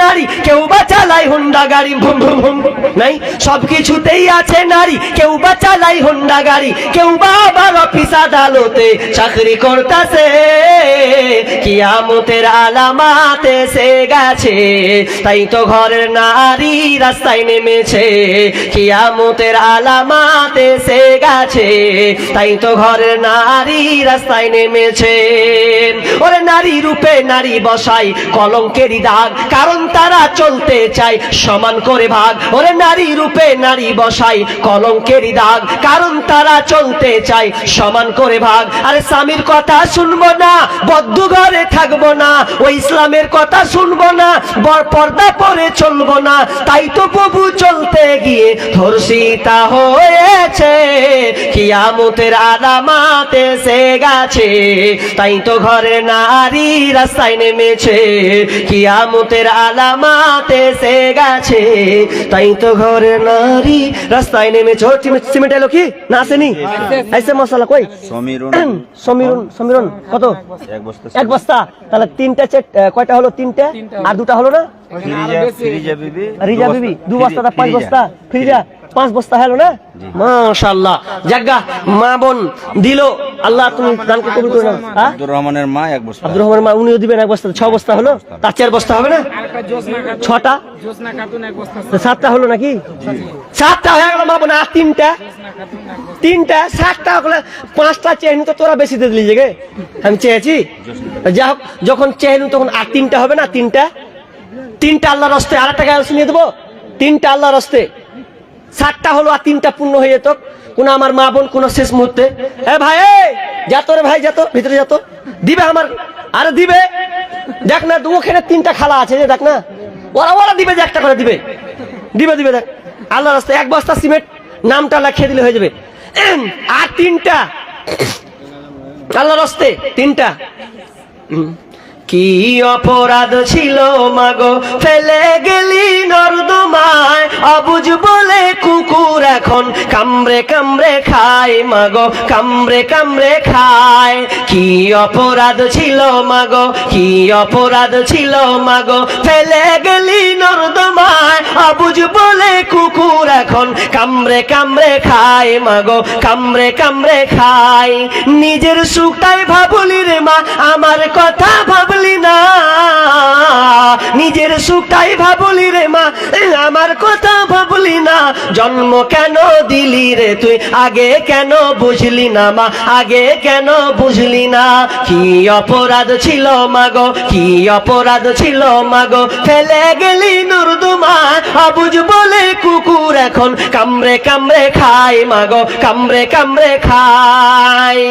নারী, কেউ বা চালাই হুন্ডা গাড়ি কেউ আদালতে চাকরি করতেছে। কিয়ামতের আলামাত এসে গেছে, তাই তো ঘরের নারী রাস্তায় নেমেছে। কিয়ামতের আলামাত সে গেছে, তাই তো ঘরের নারী রাস্তায় নেমেছে। ওরে নারী রূপে নারী বসাই কলঙ্কেরই দাগ, কারণ তারা চলতে চায়, সমান করে ভাগ। ওরে নারী রূপে নারী বসাই, কলঙ্কেরই দাগ। কারণ তারা চলতে চায়, সমান করে ভাগ। আরে স্বামীর কথা শুনব না, বদ্ধ ঘরে থাকব না। ওই ইসলামের কথা শুনব না, বর পর্দা পরে চলবো না। তাই তো প্রভু চলতে গিয়ে ধর্ষিতা হয়েছে। কিয়ামতের আলামাত সে গেছে। তাই তো ঘরে নারী রাস্তায় নেমেছে। কিয়ামতের আলামাত এসে গেছে। তাই তো ঘরে নারী রাস্তায় নেমে ছোট সিমেন্ট এলো কি? না আসেনি? আইসে মশলা কই? সমীরুন। সমীরন সমীরন কত? এক বস্তা তাহলে তিনটা চেট কয়টা হলো? তিনটে? আর দুটা হলো না? ফিরিজা ফিরিজা বিবি রিজা বিবি দু বস্তা তা পাঁচ বস্তা? ফ্রিজা? পাঁচ বস্তা হলো না? মাশাআল্লাহ। জাগা মা বোন দিল। আল্লাহ তুমি দানকে কবুল করে নাও। হ্যাঁ? আব্দুর রহমানের মা এক বস্তা। আব্দুর রহমানের মা উনিও দিবেন এক বস্তা। ছ বস্তা হলো? তার চার বস্তা হবে না? ছটা? সাতটা হলো নাকি? সাতটা হয়ে গেল মা বোন আর তিনটা? তিনটা? সাতটা হলে পাঁচটা চেহনু তো তোরা বেশি দিয়ে দিলি যে গে। আমি চেয়েছি। যা হোক যখন চেহনু তখন আর তিনটা হবে না? তিনটা? তিনটা আল্লাহর রস্তে আর একটা গায়ে শুনিয়ে দেবো? তিনটা আল্লাহর রস্তে সাতটা হলো আর তিনটা পূর্ণ হয়ে যেত। কোন আমার মা বোন কোন শেষ মুহূর্তে। এ ভাই এই, যা তো রে ভাই যা তো ভিতরে যা তো। দিবে আমার আরে দিবে। দেখ না দু ওখানে তিনটা খালা আছে যে দেখ না। ওরা ওরা দিবে যে একটা করে দিবে। দিবে দিবে দেখ। আল্লাহ রাস্তায় এক বস্তা সিমেন্ট নামটা লেখিয়ে দিলে হয়ে যাবে। আর তিনটা। আল্লাহ রাস্তে তিনটা। কি অপরাধ ছিল মাগো? ফেলে গেলি নর্দমায় অবুঝ বলে কুকুর এখন কামড়ে কামড়ে খায় মাগো, কামড়ে কামড়ে খায়। কি অপরাধ ছিল মাগো? কি অপরাধ ছিল মাগো? ফেলে গেলি নর্দমায় অবুঝ বলে কুকুর এখন কামড়ে কামড়ে খায় মাগো, কামড়ে কামড়ে খায়। নিজের সুখটাই ভাবলি রে মা, আমার কথা ভাবলি না। নিজের সুখটাই ভাবলি রে মা আমার কথা ভাবলি না। জন্ম কেন দিলি রে তুই, আগে কেন বুঝলি না মা, আগে কেন বুঝলি না। কি অপরাধ ছিল মাগো কি অপরাধ ছিল মাগো ফেলে গেলি নুরদুমা অবুঝ বলে কুকুর এখন কামড়ে কামড়ে খায় মাগো কামড়ে কামড়ে খায়।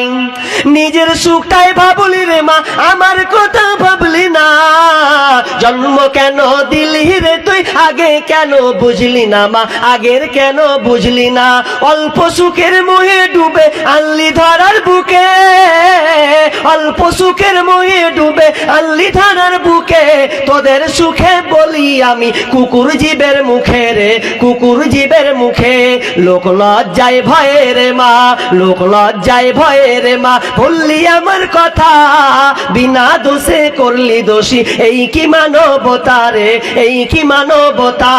নিজের সুখটাই ভাবলি রে মা, আমার কথা ভাবলি না? জন্ম কেন দিলি রে তুই? আগে কেন বুঝলি না মা? আগের কেন বুঝলি না? অল্প সুখের মোহে ডুবে আনলি ধরার বুকে। অল্প সুখের মোহে ডুবে আনলি ধরার বুকে। তোদের সুখে বলি আমি কুকুর জীবের মুখে রে, কুকুর জীবের মুখে। লোক লজ্জায় ভয়ে রে মা, লোক লজ্জায় ভয়ে রে মা। বললি আমার কথা, বিনা দোষে করলি দোষী? এই কি মানবতা রে? এই কি মানবতা?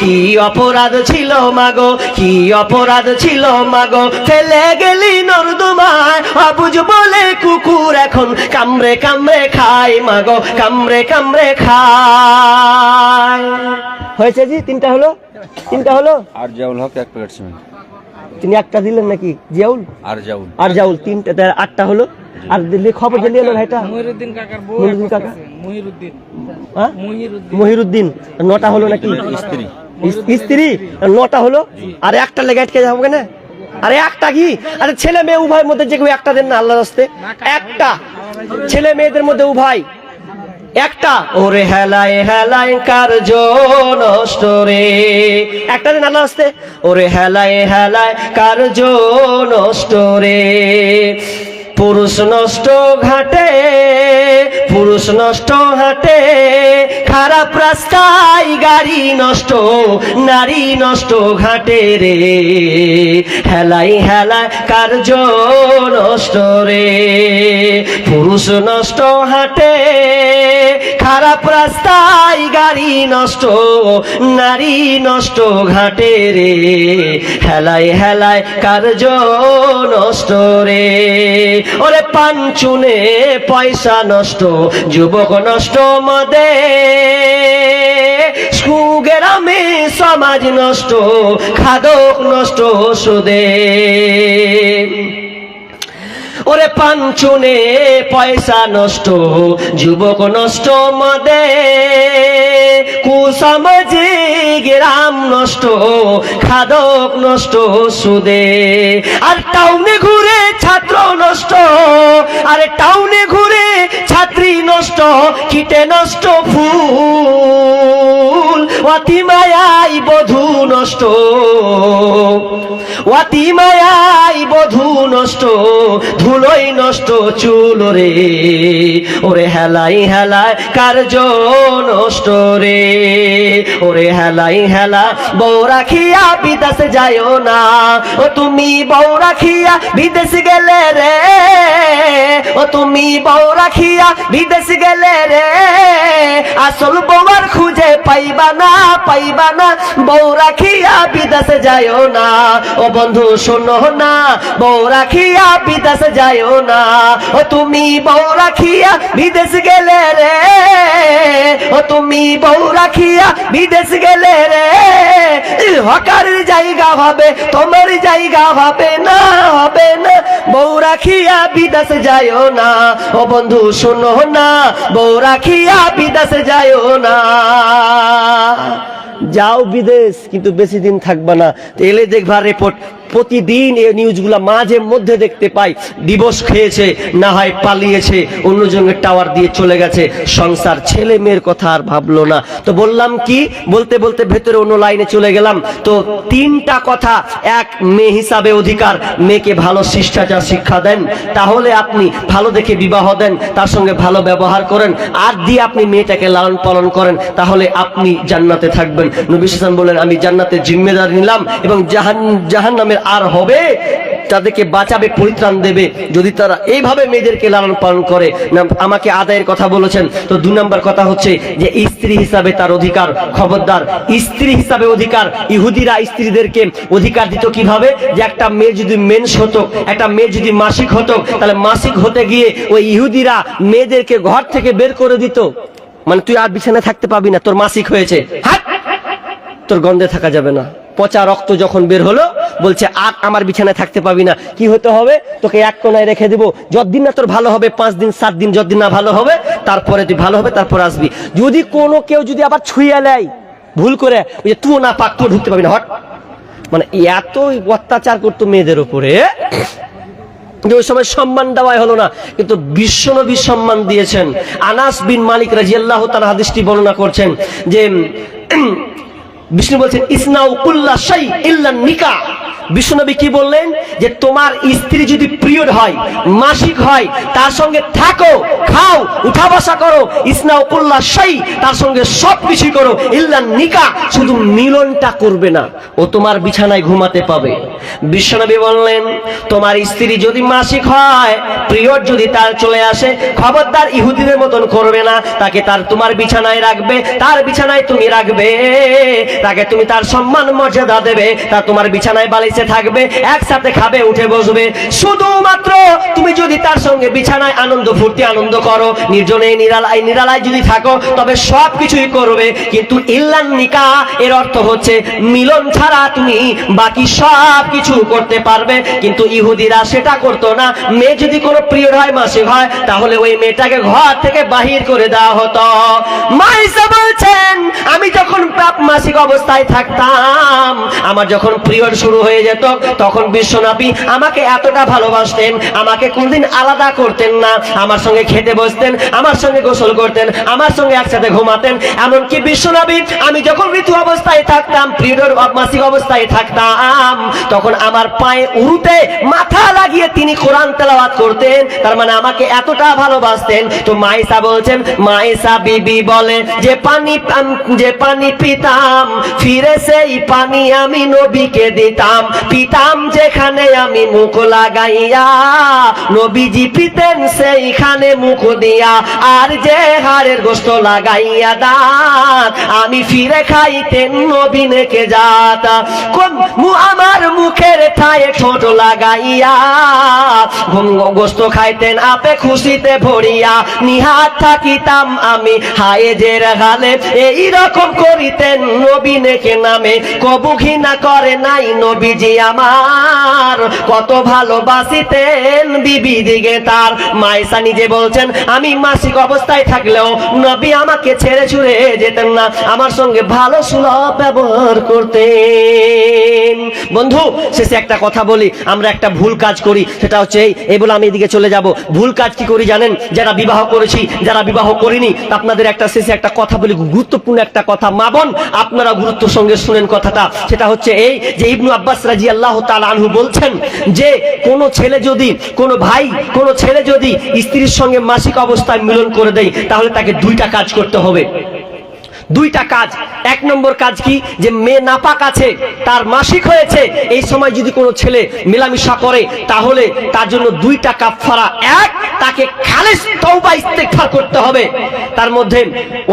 কি অপরাধ ছিল মাগো? কি অপরাধ ছিল মাগো? ফেলে গেলি নর্দমায়। অবুঝ বলে কুকুর এখন কামড়ে কামড়ে খায় মাগো। কামড়ে কামড়ে খায়। হয়েছে জি? তিনটা হলো? তিনটা হলো? আর জাউল হক এক প্যাকেট সিমেন্ট। তিনি একটা দিলেন নাকি? জিয়াউল? আর জাউল। আর জাউল তিনটা আটটা হলো? আর দিল্লি খবর দিলি এলো ভাইটা? মহিরুদ্দিন কাকার বউ মহিরুদ্দিন কাকা? মহিরুদ্দিন। হ্যাঁ? মহিরুদ্দিন। নটা হলো নাকি? স্ত্রী। স্ত্রী? নটা হলো? আর একটা লেগে আটকে যাব কেন? আরে একটা কি? আরে ছেলে মেয়ে উভয়ের মধ্যে যে কেউ একটা দেন না আল্লাহ রাস্তে একটা। ছেলে মেয়েদের মধ্যে উভয়। একটা। ওরে হেলায় হেলায় কার্য নষ্ট রে। একটা দিন আল্লাহ আসতে ওরে হেলায় হেলায় কার্য নষ্ট রে। পুরুষ নষ্ট ঘাটে নষ্ট হাটে, খারাপ রাস্তায় গাড়ি নষ্ট, নারী নষ্ট ঘাটে রে। হেলাই হেলায় কার্য নষ্ট রে। পুরুষ নষ্ট হাটে, খারাপ রাস্তায় গাড়ি নষ্ট, নারী নষ্ট ঘাটে রে। হেলায় হেলায় কার্য নষ্ট রে। ওরে পাঞ্চুনে পয়সা নষ্ট যুবক নষ্ট মদে সুগেরামে সমাজ নষ্ট খাদক নষ্ট সুদে। ওরে পাঞ্চুনে পয়সা নষ্ট, যুবক নষ্ট মদে। কুসমাজে, গ্রাম নষ্ট, খাদক নষ্ট সুদে। আর টাউনে ঘুরে ছাত্র নষ্ট, আরে টাউনে ঘুরে ছাত্রী নষ্ট, কিটে নষ্ট ফুল অতি মায়াই বধু নষ্ট। অতি মায়াই বধু নষ্ট ধুলোই নষ্ট চুল রে। ওরে হেলাই হেলায় কার্য নষ্ট রে? ওরে হেলাই হেলা বউ রাখিয়া বিদেশে যাইও না। ও তুমি বউ রাখিয়া বিদেশ গেলে রে। ও তুমি বউ রাখিয়া বিদেশ গেলে রে। আসল বউয়ার খুঁজে পাইবা না পাইবা না। বউ রাখিয়া বিদেশে যাইও না। ও বন্ধু শোনো না বউ রাখিয়া বিদেশে যাইও না। ও তুমি বউ রাখিয়া বিদেশ গেলে রে। ও তুমি বউ রাখিয়া বিদেশ গেলে রে। হকারের জায়গা ভাবে, তোমার জায়গা ভাবে না, হবে না। বউ রাখিয়া বিদেশ যাইও না। ও বন্ধু, শোনো না। বউ রাখিয়া বিদেশ যাইও না। যাও বিদেশ, কিন্তু বেশি দিন থাকবা না। এলে দেখবা রিপোর্ট প্রতিদিন এই নিউজগুলা মাঝে মধ্যে দেখতে পাই। ডিভোর্স খেয়েছে, না হয় পালিয়েছে, অন্যজনের টাওয়ার দিয়ে চলে গেছে। সংসার ছেলে মেয়ের কথা আর ভাবলো না। তো বললাম কি, বলতে বলতে ভেতরে অন্য লাইনে চলে গেলাম। তো তিনটা কথা, এক, মেয়ে হিসাবে অধিকার, মেয়েকে ভালো শিষ্টাচার শিক্ষা দেন। তাহলে আপনি ভালো দেখে বিবাহ দেন, তার সঙ্গে ভালো ব্যবহার করেন, আর দিয়ে আপনি মেয়েটাকে লালন পালন করেন, তাহলে আপনি জান্নাতে থাকবেন। নবী হাসান বলেন আমি জান্নাতের জিম্মেদার নিলাম এবং জাহান জাহান নামের আর হবে, তাদেরকে বাঁচাবে, পরিত্রাণ দেবে। যদি তারা এইভাবে মেয়েদেরকে লালন পালন করে আমাকে আদায়ের কথা বলেছেন, তো দু নম্বর কথা হচ্ছে যে স্ত্রী হিসাবে তার অধিকার খবরদার। স্ত্রী হিসাবে অধিকার, ইহুদিরা স্ত্রীদেরকে অধিকার দিত কীভাবে? যে একটা মেয়ে যদি মেন্স হতো, একটা মেয়ে যদি মাসিক হতো, তাহলে মাসিক হতে গিয়ে ওই ইহুদিরা মেয়েদেরকে ঘর থেকে বের করে দিত। মানে তুই আর বিছানায় থাকতে পাবি না, তোর মাসিক হয়েছে। তোর গন্ধে থাকা যাবে না। পচা রক্ত যখন বের হলো বলছে, আর আমার বিছানায় থাকতে পাবি না। কি হতে হবে? তোকে এক কোনায় রেখে দেবো। যতদিন না তোর ভালো হবে, পাঁচ দিন, সাত দিন, যতদিন না ভালো হবে, তারপরে তুই ভালো হবে, তারপর আসবি। যদি কোনো কেউ যদি আবার ছুঁয়ে নেয়, ভুল করে, ওই যে তুই না পাক তুই ঢুকতে পারবি না, হট। মানে এত অত্যাচার করতো মেয়েদের উপরে। ওই সময় সম্মান দেওয়াই হলো না। কিন্তু বিশ্বনবী সম্মান দিয়েছেন। আনাস বিন মালিক রাজিয়াল্লাহ তার হাদিসটি বর্ণনা করছেন যে বিষ্ণু বলছেন, ইসনাউ কুল্লা শাই ইল্লা নিকা। বিশ্বনবী কি বললেন? যে তোমার স্ত্রী যদি পিরিয়ড হয়, মাসিক হয়, তার সঙ্গে থাকো, খাও উঠা বসা করো, ইসনাউ কুল্লা শাই, তার সঙ্গে সব কিছু করো, ইল্লা নিকা, শুধু মিলনটা করবে না, ও তোমার বিছানায় ঘুমাতে পাবে। বিশ্বনবী বললেন, তোমার স্ত্রী যদি মাসিক হয় পিরিয়ড যদি তার চলে আসে, খবরদার ইহুদিদের মতন করবে না, তাকে তার তোমার বিছানায় রাখবে, তার বিছানায় তুমি রাখবে, তাকে তুমি তার সম্মান মর্যাদা দেবে, তা তোমার বিছানায় বালিশে থাকবে, একসাথে খাবে, উঠে বসবে। শুধুমাত্র তুমি যদি তার সঙ্গে বিছানায় আনন্দ ফুর্তি আনন্দ করো, নির্জনে নিরালায় নিরালায় যদি থাকো, তবে সব কিছুই করবে। কিন্তু ইল্লান নিকা, এর অর্থ হচ্ছে মিলন ছাড়া তুমি বাকি সব কিছু করতে পারবে। কিন্তু ইহুদিরা সেটা করতো না। মেয়ে যদি কোনো প্রিয় হয় মাসিক হয়, তাহলে ওই মেয়েটাকে ঘর থেকে বাহির করে দেওয়া হতো। মাইসা বলছেন, আমি যখন মাসিক অবস্থায় থাকতাম, আমার যখন পিরিয়ড শুরু হয়ে যেত, তখন বিশ্বনবী আমাকে এতটা ভালোবাসতেন, আমাকে কোনদিন আলাদা করতেন না। আমার সঙ্গে খেতে বসতেন, আমার সঙ্গে গোসল করতেন, আমার সঙ্গে একসাথে ঘুমাতেন। এমনকি বিশ্বনবী, আমি যখন ঋতু অবস্থায় থাকতাম পিরিয়ড মাসিক অবস্থায় থাকতাম, তখন আমার পায়ে উরুতে মাথা লাগিয়ে তিনি কোরআন তেলাওয়াত করতেন। তার মানে আমাকে এতটা ভালোবাসতেন। তো মাইসা বলছেন মাইসা বিবি বলে, যে পানি যে পানি পিতাম, ফিরে সেই পানি আমি নবীকে দিতাম। পিতাম যেখানে আমি মুখ লাগাইয়া, নবীজি পিতেন সেইখানে মুখ দিয়া। আর যে হাড়ের গোস্ত লাগাইয়া দাঁত আমি ফিরে খাইতেন নবীনকে যাত আমার মুখের ঠায়ে ঠোঁট লাগাইয়া গো- গোস্ত খাইতেন আপে খুশিতে ভরিয়া। নিহাত থাকিতাম আমি হায়ে যে হালে এই রকম করিতেন নবীনকে নামে। কবু ঘৃণা করে নাই নবীজি। আমার, কত ভালোবাসিতেন বিবি দিকে তার। মাইসা নিজে বলছেন, আমি মাসিক অবস্থায় থাকলেও নবী আমাকে ছেড়ে ছুড়ে যেতেন না। আমার সঙ্গে ভালো সুলভ ব্যবহার করতেন। বন্ধু, শেষে একটা কথা বলি, আমরা একটা ভুল কাজ করি, সেটা হচ্ছে এই এই বলে আমি এদিকে চলে যাব। ভুল কাজ কি করি জানেন? যারা বিবাহ করেছি, যারা বিবাহ করিনি আপনাদের একটা শেষে একটা কথা বলি, গুরুত্বপূর্ণ একটা কথা। মা বোন আপনারা গুরুত্ব সঙ্গে শুনেন কথাটা। সেটা হচ্ছে এই যে ইবনু আব্বাস রাজি আল্লাহ আনহু বলছেন যে, কোন ছেলে যদি, কোন ভাই, কোন ছেলে যদি স্ত্রীর সঙ্গে মাসিক অবস্থায় মিলন করে দেয়, তাহলে তাকে দুইটা কাজ করতে হবে। দুইটা কাজ। এক নম্বর কাজ কি? যে মেয়ে নাপাক আছে, তার মাসিক হয়েছে, এই সময় যদি কোনো ছেলে মেলামেশা করে, তাহলে তার জন্য দুইটা কাফারা এক, তাকে খালেস তওবা ইস্তেগফার করতে হবে। তার মধ্যে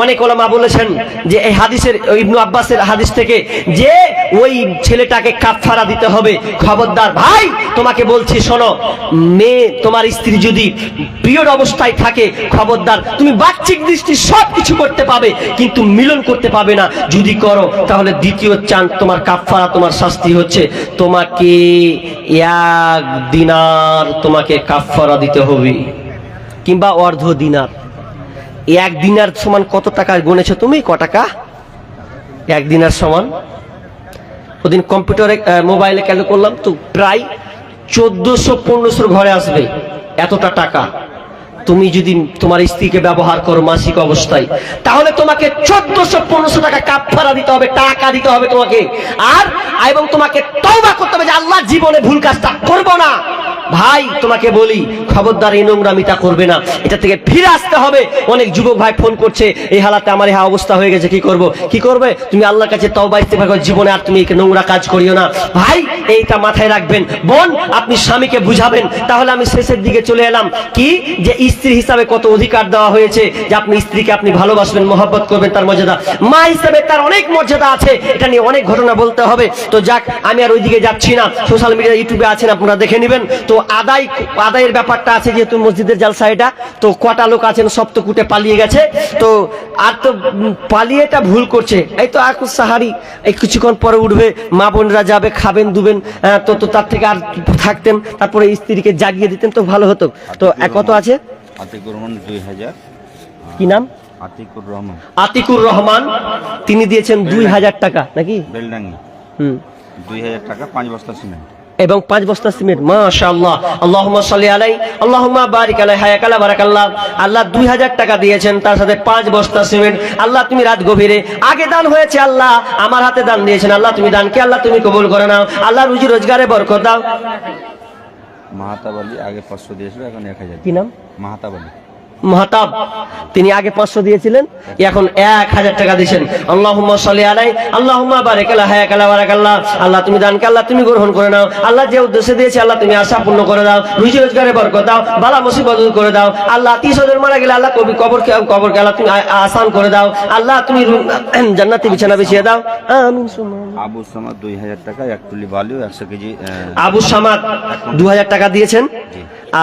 অনেক ওলামা বলেছেন যে এই হাদিসের, ইবনু আব্বাসের হাদিস থেকে যে ওই ছেলেটাকে কাফারা দিতে হবে। খবরদার ভাই, তোমাকে বলছি, শোনো, মেয়ে তোমার স্ত্রী যদি পিরিয়ড অবস্থায় থাকে, খবরদার, তুমি বাহ্যিক দৃষ্টি সব কিছু করতে পাবে, কিন্তু মিলন করতে পাবে না। যদি করো, তাহলে দ্বিতীয় চান তোমার কাফারা তোমার শাস্তি হচ্ছে। তোমাকে এক দিনার তোমাকে কাফারা দিতে হবে। কিংবা অর্ধ দিনার। এক দিনার সমান কত টাকা গুনেছো তুমি? ক টাকা? এক দিনার সমান। ওদিন কম্পিউটারে মোবাইলে ক্যালু করলাম তো? প্রায় চোদ্দশো পনেরোশোর ঘরে আসবে এতটা টাকা। তুমি যদি তোমার স্ত্রীকে ব্যবহার করো মাসিক অবস্থায়, তাহলে তোমাকে চোদ্দশো পনেরোশো টাকা কাপড়া দিতে হবে, টাকা দিতে হবে তোমাকে। আর, এবং তোমাকে তওবা করতে হবে যে আল্লাহ জীবনে ভুল কাজটা করব না। ভাই, তোমাকে বলি, খবরদার এই নোংরামিটা করবে না। এটা থেকে ফিরে আসতে হবে। অনেক যুবক ভাই ফোন করছে, এই হালাতে আমার এই অবস্থা হয়ে গেছে, কি করব? কি করবে? তুমি আল্লাহর কাছে তওবা ইস্তেগফার করো, জীবনে আর তুমি নোংরা কাজ করিও না। ভাই, এইটা মাথায় রাখবেন। বোন, আপনি স্বামীকে বুঝাবেন। তাহলে আমি শেষের দিকে চলে এলাম। কি? যে স্ত্রী হিসাবে কত অধিকার দেওয়া হয়েছে, যে আপনি স্ত্রীকে আপনি ভালোবাসবেন, মহব্বত করবেন, তার মর্যাদা? মা হিসাবে তার অনেক মর্যাদা আছে। এটা নিয়ে অনেক ঘটনা বলতে হবে। তো যাক, আমি আর ওইদিকে যাচ্ছি না। সোশ্যাল মিডিয়া ইউটিউবে আছেন, আপনারা দেখে নেবেন। তো আদায় আদায়ের ব্যাপারটা আছে যেহেতু মসজিদের জালসা এটা তো কটা লোক আছেন সব তো কুটে পালিয়ে গেছে। তো আর তো পালিয়েটা ভুল করছে। এই তো আকুশ সাহারি এই কিছুক্ষণ পরে উঠবে মা বোনরা যাবে খাবেন দুবেন তো তো তার থেকে আর থাকতেন তারপরে স্ত্রীকে জাগিয়ে দিতেন তো ভালো হতো। তো কত আছে? আতিকুর রহমান দুই হাজার। কি নাম? আতিকুর রহমান। আতিকুর রহমান তিনি দিয়েছেন দুই হাজার টাকা নাকি? বেলডাঙ্গি। হুম। দুই হাজার টাকা পাঁচ বস্তা সিমেন্ট। এবং পাঁচ বস্তা সিমেন্ট মাশাআল্লাহ। আল্লাহুম্মা সাল্লি আলাই আল্লাহুম্মা বারিক আলাই হায়াকালা বারাকাল্লাহ। আল্লাহ 2000 টাকা দিয়েছেন তার সাথে পাঁচ বস্তা সিমেন্ট। আল্লাহ তুমি রাত গভীরে আগে দান হয়েছে আল্লাহ আমার হাতে দান দিয়েছেন আল্লাহ তুমি দানকে আল্লাহ তুমি কবুল করে নাও। আল্লাহ রুজি রোজগারে বরকত দাও। মাহাতাব আলী আগে পাঁচশো দিয়েছিল এখন এক হাজার। কি নাম? মাহাতাব আলী। মহাতাব তিনি আগে পাঁচশো দিয়েছিলেন এখন এক হাজার টাকা দিয়েছেন। আল্লাহুম্মা সাল্লি আলাই আল্লাহুম্মা বারিক আলা হায়াকালা বারাকাল্লাহ আল্লাহ তুমি দানকে আল্লাহ তুমি গ্রহণ করে নাও আল্লাহ যে উদ্দেশ্যে দিয়েছে আল্লাহ তুমি আশা পূর্ণ করে দাও রুজি রোজগারে বরকত দাও বালা মুসিবত করে দাও আল্লাহ হাজার মারা গেলে আল্লাহ কবি কবর কবরকে আল্লাহ তুমি আসান করে দাও আল্লাহ তুমি জান্নাতি বিছানা বিছিয়ে দাও। আমিন আবু সামাদ দুই হাজার টাকা এক তুলি বালু একশো কেজি আবু সামাদ দু হাজার টাকা দিয়েছেন।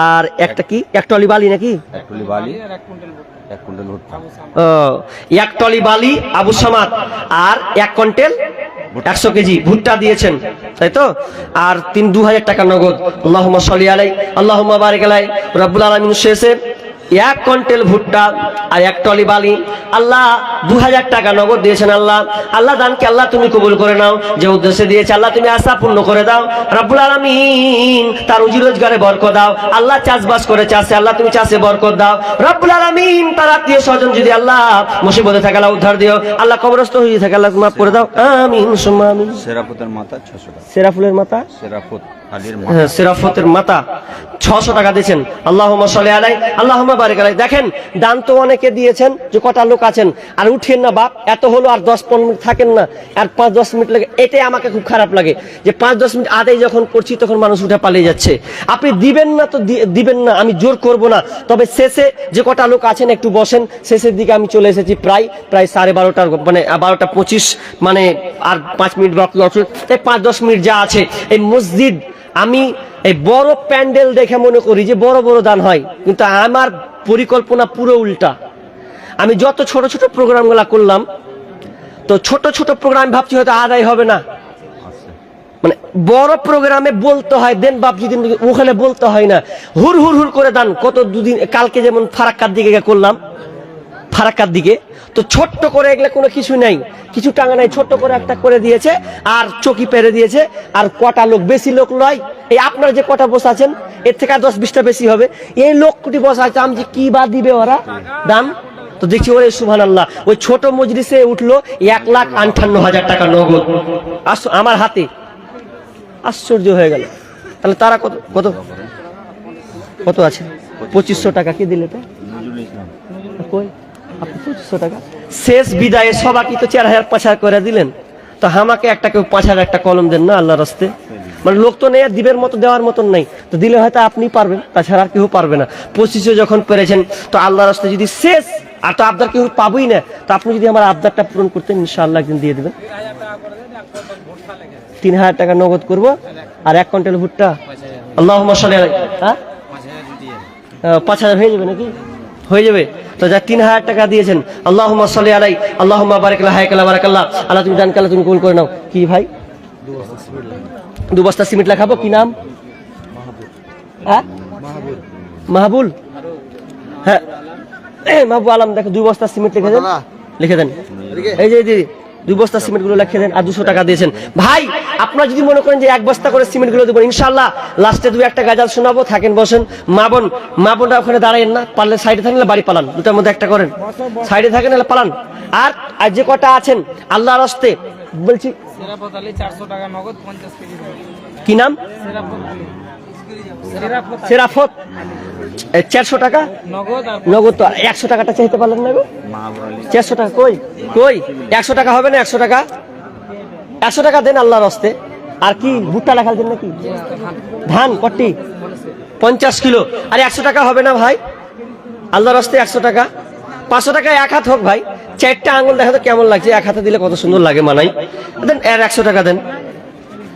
আর একটা কি? এক টলি বালি নাকি? এক তুলি বালি এক কুইন্টাল ভুট্টা। কুইন্টাল ও, এক টলি বালি আবু সামাদ আর এক কন্টেল একশো কেজি ভুট্টা দিয়েছেন তাই তো? আর তিন দু হাজার টাকা নগদ। আল্লাহ সলি আলাই আল্লাহ বারেক আলাই রব্বুল আলমিন শেষে এক কন্টেল ভুট্টা আর এক টলি বালি। আল্লাহ দু হাজার টাকা নগদ দিয়েছেন আল্লাহ। আল্লাহ দানকে আল্লাহ তুমি কবুল করে নাও যে উদ্দেশ্যে দিয়েছে আল্লাহ তুমি আশা পূর্ণ করে দাও। রাব্বুল আলামিন তার রুজি রোজগারে বরকত দাও। আল্লাহ চাষবাস করে চাষে আল্লাহ তুমি চাষে বরকত দাও। রব্বুল আলামিন তার আত্মীয় স্বজন যদি আল্লাহ মুসিবতে থাকে আল্লাহ উদ্ধার দিও। আল্লাহ কবরস্থ হয়ে থাকে আল্লাহ মাফ করে দাও। আমিন সুম্মা আমিন। সেরাফতের মাথা সেরাফুলের মাথা? সেরাফত। হ্যাঁ, সেরাফতের মাতা ছশো টাকা দিয়েছেন। আল্লাহ সালে আলাই আল্লাহ বারিক আলাই দেখেন দান তো অনেকে দিয়েছেন যে কটা লোক আছেন। আর উঠেন না বাপ এত হলো আর দশ পনেরো মিনিট থাকেন না। আর পাঁচ দশ মিনিট লাগে। এটাই আমাকে খুব খারাপ লাগে যে পাঁচ দশ মিনিট আদেই যখন করছি তখন মানুষ উঠে পালিয়ে যাচ্ছে। আপনি দিবেন না তো দিবেন না আমি জোর করব না। তবে শেষে যে কটা লোক আছেন একটু বসেন। শেষের দিকে আমি চলে এসেছি প্রায় প্রায় সাড়ে বারোটার মানে বারোটা পঁচিশ মানে আর পাঁচ মিনিট বাকি এই পাঁচ দশ মিনিট যা আছে। এই মসজিদ আমি এই বড় প্যান্ডেল দেখে মনে করি যে বড় বড় দান হয় কিন্তু আমার পরিকল্পনা পুরো উল্টা। আমি যত ছোট ছোট প্রোগ্রামগুলো করলাম তো ছোট ছোট প্রোগ্রাম ভাবছি হয়তো আদায় হবে না। মানে বড় প্রোগ্রামে বলতে হয় দেন বাপ যদি ওখানে বলতে হয় না। হুর হুর হুর করে দান কত দুদিন কালকে যেমন ফারাক্কার দিকে করলাম ফারাক্কার দিকে। তো ছোট্ট করে এগুলো কোনো কিছু নাই। কিছু টাঙা নাই, ছোট্ট করে একটা করে দিয়েছে আর চকি পেরে দিয়েছে। আর কটা লোক বেশি লোক নয়, এই আপনারা যে কটা বসে আছেন, এর থেকে আর দশ বিশটা বেশি হবে। এই লোকটি বসে আছে, আমি যে কি বা দিবে ওরা? দাম? তো দেখছি, ওরে সুভান আল্লাহ ওই ছোট মজলিসে উঠল এক লাখ আটান্ন হাজার টাকা নগদ। আস- আমার হাতে। আশ্চর্য হয়ে গেল। তাহলে তারা কত কত? কত আছে? পঁচিশশো টাকা, কি দিলে তো কই? পঁচিশশো টাকা। শেষ বিদায়ে সবাইকে তো চার হাজার পাঁচ হাজার করে দিলেন। তো আমাকে একটা কেউ পাঁচ হাজার একটা কলম দেন না আল্লাহ রাস্তে? মানে লোক তো নেই আর দিবের মতো দেওয়ার মতন নাই। তো দিলে হয়তো আপনি পারবেন তাছাড়া আর কেউ পারবে না। পঁচিশে যখন পেরেছেন তো আল্লাহ রাস্তে যদি শেষ আর তো আবদার কেউ পাবই না তো আপনি যদি আমার আবদারটা পূরণ করতেন ইনশাআল্লাহ একদিন দিয়ে দেবেন। তিন হাজার টাকা নগদ করব আর এক কুইন্টাল ভুট্টা। আল্লাহ মশালে হ্যাঁ? পাঁচ হাজার হয়ে যাবে নাকি? হয়ে যাবে। তো যা তিন হাজার টাকা দিয়েছেন আল্লাহ সাল্লি আলাই আল্লাহ বারেকাল্লা হায় কাল্লা বারাকাল্লা আল্লাহ তুমি জানকাল্লা তুমি কবুল করে নাও। কি ভাই? দু বস্তা সিমেন্ট লেখাবো কি নাম? হ্যাঁ? মাহবুল। হ্যাঁ। মাহবুল মাহবুব আলম দেখো দুই বস্তা সিমেন্ট লিখে দেন। লিখে দেন। এই যে দিদি দুই বস্তা সিমেন্টগুলো লিখে দেন আর দুশো টাকা দিয়েছেন। ভাই আপনারা যদি মনে করেন যে এক বস্তা করে সিমেন্টগুলো দেবেন ইনশাল্লাহ লাস্টে দু একটা গাজাল শোনাবো থাকেন বসেন। মা বোন মা বোনরা ওখানে দাঁড়ায়েন না পারলে সাইডে থাকেন না বাড়ি পালান। দুটার মধ্যে একটা করেন। সাইডে থাকেন নাহলে পালান। আর আর যে কটা আছেন আল্লাহর হস্তে বলছি। কি নাম। সেরাফত। চারশো টাকা? নগদ তো একশো টাকাটা চাইতে পারলেন না গো? চারশো টাকা কই? কই? একশো টাকা হবে না একশো টাকা? একশো টাকা দেন আল্লাহর হস্তে। আর কি ভুট্টা দেন নাকি? ধান কটি পঞ্চাশ কিলো। আর একশো টাকা হবে না ভাই? আল্লাহর হস্তে একশো টাকা। পাঁচশো টাকা এক হাত হোক ভাই। চারটা আঙুল দেখা তো কেমন লাগছে। এক হাতে দিলে কত সুন্দর লাগে মানাই। দেন একশো টাকা দেন।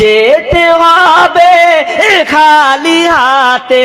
যেতে হবে খালি হাতে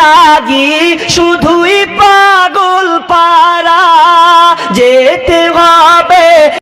লাগি শুধুই পাগল পারা যেতে হবে।